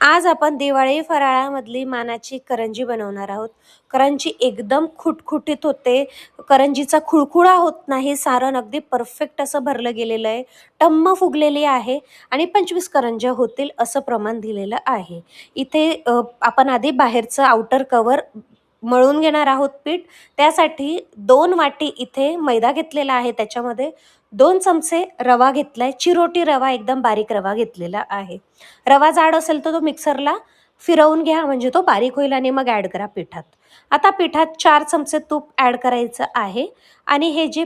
आज आपण दिवाळी फराळामधली मानाची करंजी बनवणार आहोत. करंजी एकदम खुटखुटीत होते. करंजीचा खुळखुळा होत नाही. सारण अगदी परफेक्ट असं भरलं गेलेलं आहे. टम्म फुगलेली आहे आणि पंचवीस करंज्या होतील असं प्रमाण दिलेलं आहे. इथे आपण आधी बाहेरचं आउटर कवर मळून घेणार आहोत पीठ. त्यासाठी दोन वाटी इथे मैदा घेतलेला आहे त्याच्यामध्ये. दोन चमचे रवा घेतला आहे चिरोटी रवा एकदम बारीक रवा घेतलेला आहे. रवा जाड असेल तर तो मिक्सरला फिरवून घ्या म्हणजे तो बारीक होईल आणि मग ॲड करा पिठात. आता पिठात चार चमचे तूप ॲड करायचं आहे आणि हे जे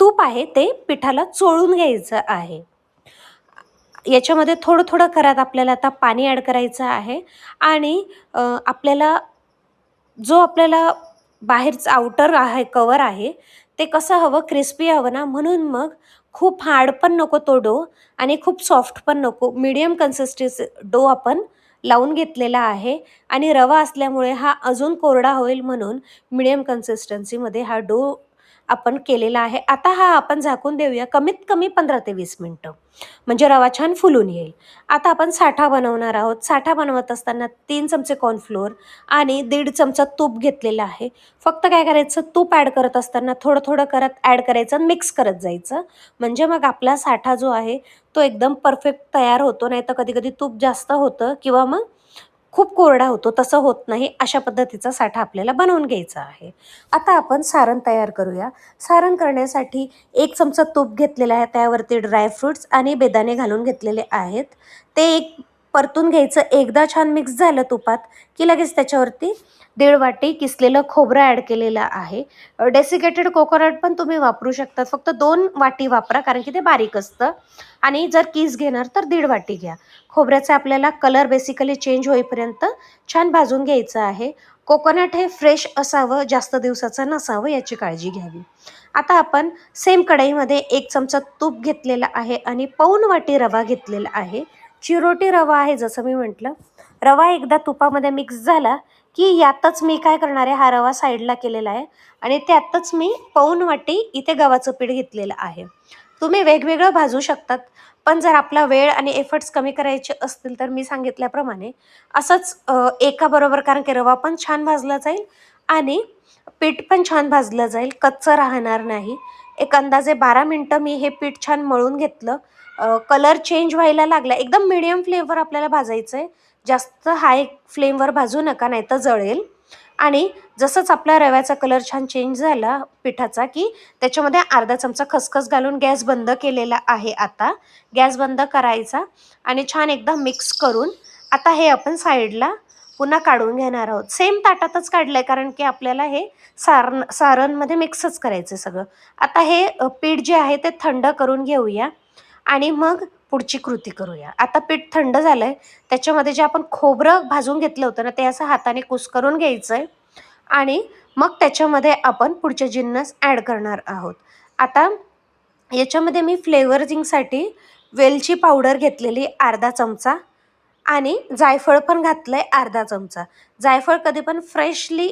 तूप आहे ते पिठाला चोळून घ्यायचं आहे. याच्यामध्ये थोडं थोडं करत आपल्याला आता पाणी ॲड करायचं आहे आणि आपल्याला जो आपल्याला बाहेरचं आउटर आहे कवर आहे ते कसं हवं क्रिस्पी हवं ना? म्हणून मग खूप हार्ड पण नको तो डो आणि खूप सॉफ्ट पण नको. मीडियम कन्सिस्टन्सी डो आपण लावून घेतलेला आहे आणि रवा असल्यामुळे हा अजून कोरडा होईल म्हणून मिडियम कन्सिस्टन्सीमध्ये हा डो आपण केलेला आहे. आता हा आपण झाकून देऊया. कमीत कमी पंधरा ते वीस मिनटं. म्हणजे रवा छान फुलून येईल. आता आपण साठा बनवणार आहोत. साठा बनवत असताना तीन चमचे कॉर्नफ्लोअर आणि दीड चमचा तूप घेतलेला आहे. फक्त काय करायचं? तूप ॲड करत असताना थोडं थोडं करत ॲड करायचं मिक्स करत जायचं. म्हणजे मग आपला साठा जो आहे तो एकदम परफेक्ट तयार होतो. नाही तर कधी कधी तूप जास्त होतं किंवा मग खूप कोरडा होतो तसं होत नाही अशा पद्धतीचा साठा आपल्याला बनवून घ्यायचा आहे. आता आपण सारण तयार करूया. सारण करण्यासाठी एक चमचा तूप घेतलेला आहे त्यावरती ड्रायफ्रुट्स आणि बेदाणे घालून घेतलेले आहेत. ते एक परतून घ्यायचं. एकदा छान मिक्स झालं तुपात की लगेच त्याच्यावरती दीड वाटी किसलेलं खोबरं ॲड केलेलं आहे. डेसिकेटेड कोकोनट पण तुम्ही वापरू शकता. फक्त दोन वाटी वापरा कारण की ते बारीक असतं. आणि जर किस घेणार तर दीड वाटी घ्या. खोबऱ्याचा आपल्याला कलर बेसिकली चेंज होईपर्यंत छान भाजून घ्यायचं आहे. कोकोनट हे फ्रेश असावं जास्त दिवसाचं नसावं याची काळजी घ्यावी. आता आपण सेम कढईमध्ये एक चमचा तूप घेतलेला आहे आणि पाऊन वाटी रवा घेतलेला आहे. चिरोटी रवा आहे जसं मी म्हटलं. रवा एकदा तुपामध्ये मिक्स झाला की यातच मी काय करणार आहे हा रवा साईडला केलेला आहे आणि त्यातच मी पाऊन वाटी इथे गव्हाचं पीठ घेतलेलं आहे. तुम्ही वेगवेगळं भाजू शकतात पण जर आपला वेळ आणि एफर्ट्स कमी करायचे असतील तर मी सांगितल्याप्रमाणे असंच एकाबरोबर कारण की रवा पण छान भाजला जाईल आणि पीठ पण छान भाजलं जाईल कच्चं राहणार नाही. एक अंदाजे बारा मिनटं मी हे पीठ छान मळून घेतलं कलर चेंज व्हायला लागला. एकदम मिडियम फ्लेमवर आपल्याला भाजायचं आहे जास्त हाय फ्लेमवर भाजू नका नाही तर जळेल. आणि जसंच आपला रव्याचा कलर छान चेंज झाला पिठाचा की त्याच्यामध्ये अर्धा चमचा खसखस घालून गॅस बंद केलेला आहे आता. गॅस बंद करायचा आणि छान एकदा मिक्स करून आता हे आपण साईडला पुन्हा काढून घेणार आहोत. सेम ताटातच काढलं आहे कारण की आपल्याला हे सारण सारणमध्ये मिक्सच करायचं आहे सगळं. आता हे पीठ जे आहे ते थंड करून घेऊया. आणि मग पुढची कृती करूया. आता पीठ थंड झालं आहे त्याच्यामध्ये जे आपण खोबरं भाजून घेतलं होतं ना ते असं हाताने कुस्करून घ्यायचं आहे आणि मग त्याच्यामध्ये आपण पुढचे जिन्नस ॲड करणार आहोत. आता याच्यामध्ये मी फ्लेवरिंगसाठी वेलची पावडर घेतलेली अर्धा चमचा आणि जायफळ पण घातलं आहे अर्धा चमचा. जायफळ कधी पण फ्रेशली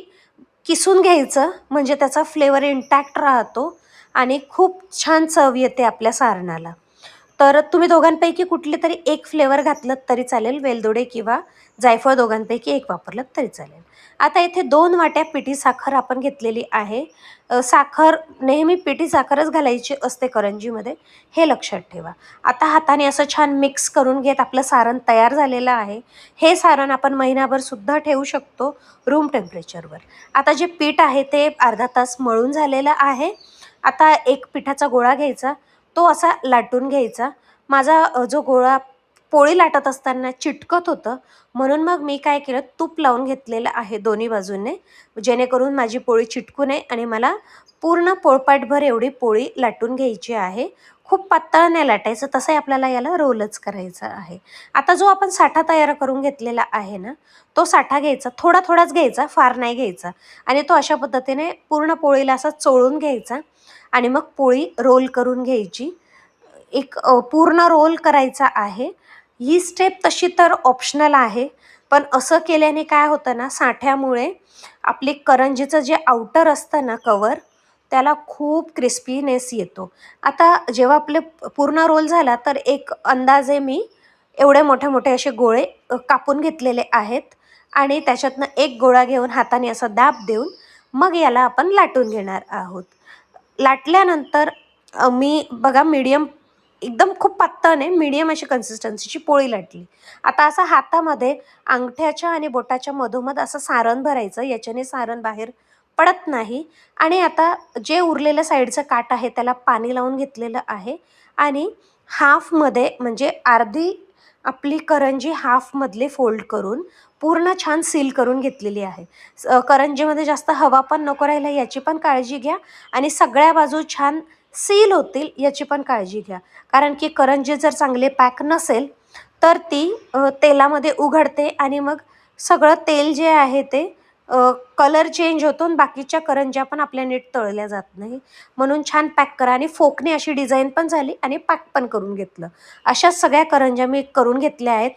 किसून घ्यायचं म्हणजे त्याचा फ्लेवर इंटॅक्ट राहतो आणि खूप छान चव येते आपल्या सारणाला. तर तुम्ही दोघांपैकी कुठले तरी एक फ्लेवर घातलं तरी चालेल. वेलदोडे किंवा जायफळ दोघांपैकी एक वापरलं तरी चालेल. आता इथे दोन वाट्या पिठी साखर आपण घेतलेली आहे. साखर नेहमी पिठी साखरच घालायची असते करंजीमध्ये हे लक्षात ठेवा. आता हाताने असं छान मिक्स करून घेत आपलं सारण तयार झालेलं आहे. हे सारण आपण महिनाभर सुद्धा ठेवू शकतो रूम टेम्परेचरवर आता जे पीठ आहे ते अर्धा तास मळून झालेलं आहे. आता एक पिठाचा गोळा घ्यायचा. तो असा लाटून घ्यायचा. माझा जो गोळा पोळी लाटत असताना चिटकत होतं म्हणून मग मी काय केलं तूप लावून घेतलेलं आहे दोन्ही बाजूने जेणेकरून माझी पोळी चिटकू नये आणि मला पूर्ण पोळपाटभर एवढी पोळी लाटून घ्यायची आहे. खूप पातळ नाही लाटायचं तसंही आपल्याला याला रोलच करायचं आहे. आता जो आपण साठा तयार करून घेतलेला आहे ना तो साठा घ्यायचा थोडा थोडाच घ्यायचा फार नाही घ्यायचा. आणि तो अशा पद्धतीने पूर्ण पोळीला असा चोळून घ्यायचा. आणि मग पोळी रोल करून घ्यायची. एक पूर्ण रोल करायचा आहे. ही स्टेप तशी तर ऑप्शनल आहे. पण असं केल्याने काय होतं ना साठ्यामुळे आपली करंजीचं जे आउटर असतं ना कवर त्याला खूप क्रिस्पीनेस येतो. आता जेव्हा आपले पूर्ण रोल झाला तर एक अंदाजे मी एवढे मोठे मोठे असे गोळे कापून घेतलेले आहेत. आणि त्याच्यातनं एक गोळा घेऊन हाताने असा दाब देऊन मग याला आपण लाटून घेणार आहोत. लाटल्यानंतर मी बघा मीडियम एकदम खूप पातळ नाही मीडियम अशी कन्सिस्टन्सीची पोळी लाटली. आता असं हातामध्ये अंगठ्याच्या आणि बोटाच्या मधोमध असं सारण भरायचं याच्याने सारण बाहेर पडत नाही. आणि आता जे उरलेलं साईडचं काट आहे त्याला पाणी लावून घेतलेलं आहे. आणि हाफमध्ये म्हणजे अर्धी आपली करंजी हाफमधले फोल्ड करून पूर्ण छान सील करून घेतलेली आहे. करंजीमध्ये जास्त हवा पण नको राहिला याची पण काळजी घ्या आणि सगळ्या बाजू छान सील होतील याची पण काळजी घ्या. कारण की करंजी जर चांगले पॅक नसेल तर ती तेलामध्ये उघडते आणि मग सगळं तेल जे आहे ते कलर चेंज होतो आणि बाकीच्या करंज्या पण आपल्या नीट तळल्या जात नाही. म्हणून छान पॅक करा आणि फोकने अशी डिझाईन पण झाली आणि पॅक पण करून घेतलं. अशा सगळ्या करंज्या मी करून घेतल्या आहेत.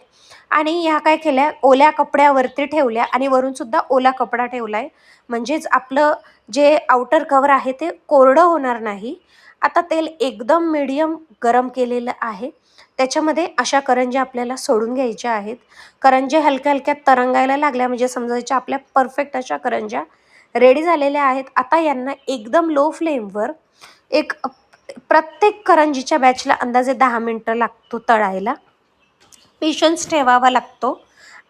आणि ह्या काय केल्या ओल्या कपड्यावरती ठेवल्या आणि वरूनसुद्धा ओला कपडा ठेवला आहे म्हणजेच आपलं जे आउटर कवर आहे ते कोरडं होणार नाही. आता तेल एकदम मीडियम गरम केलेलं आहे. त्याच्यामध्ये अशा करंज्या आपल्याला सोडून घ्यायच्या आहेत. करंज्या हलक्या हलक्या तरंगायला लागल्या म्हणजे समजायच्या आपल्या परफेक्ट अशा करंज्या रेडी झालेल्या आहेत. आता यांना एकदम लो फ्लेमवर एक प्रत्येक करंजीच्या बॅचला अंदाजे दहा मिनटं लागतो तळायला. पेशन्स ठेवावा लागतो.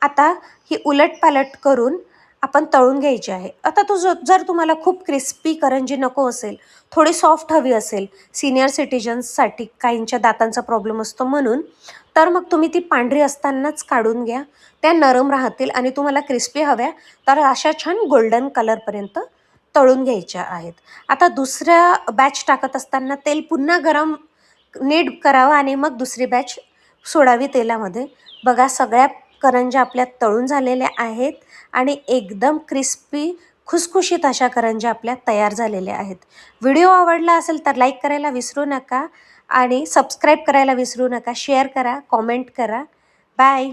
आता ही उलटपालट करून आपण तळून घ्यायची आहे. आता तो जो जर तुम्हाला खूप क्रिस्पी करंजी नको असेल थोडी सॉफ्ट हवी असेल सिनियर सिटिजन्ससाठी काहींच्या दातांचा प्रॉब्लेम असतो म्हणून तर मग तुम्ही ती पांढरी असतानाच काढून घ्या. त्या नरम राहतील आणि तुम्हाला क्रिस्पी हव्या तर अशा छान गोल्डन कलरपर्यंत तळून घ्यायच्या आहेत. आता दुसऱ्या बॅच टाकत असताना तेल पुन्हा गरम नीट करावं आणि मग दुसरी बॅच सोडावी तेलामध्ये. बघा सगळ्या करंज्या आपल्या तळून झालेल्या आहेत आणि एकदम क्रिस्पी खुसखुशीत अशा करंज्या आपल्या तयार झालेल्या आहेत. व्हिडिओ आवडला असेल तर लाईक करायला विसरू नका आणि सबस्क्राईब करायला विसरू नका शेअर करा कॉमेंट करा. बाय